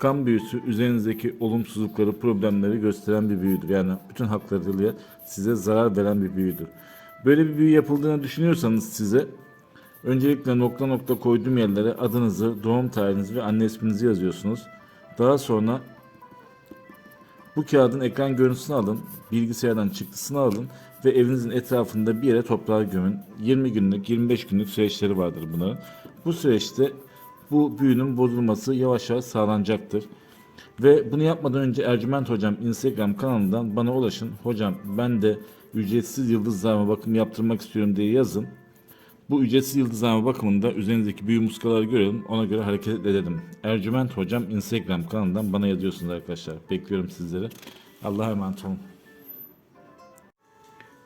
Kan büyüsü üzerinizdeki olumsuzlukları, problemleri gösteren bir büyüdür. Yani bütün haklarıyla size zarar veren bir büyüdür. Böyle bir büyü yapıldığını düşünüyorsanız size öncelikle nokta nokta koyduğum yerlere adınızı, doğum tarihinizi ve anne isminizi yazıyorsunuz. Daha sonra bu kağıdın ekran görüntüsünü alın, bilgisayardan çıktısını alın ve evinizin etrafında bir yere toprağa gömün. 20 günlük, 25 günlük süreçleri vardır bunların. Bu süreçte bu büyünün bozulması yavaş yavaş sağlanacaktır. Ve bunu yapmadan önce Ercüment Hocam Instagram kanalından bana ulaşın. Hocam ben de ücretsiz yıldızlarıma bakım yaptırmak istiyorum diye yazın. Bu ücretsiz yıldızlama bakımında üzerinizdeki büyü muskaları görelim. Ona göre hareket edelim. Ercüment Hocam Instagram kanalından bana yazıyorsunuz arkadaşlar. Bekliyorum sizleri. Allah'a emanet olun.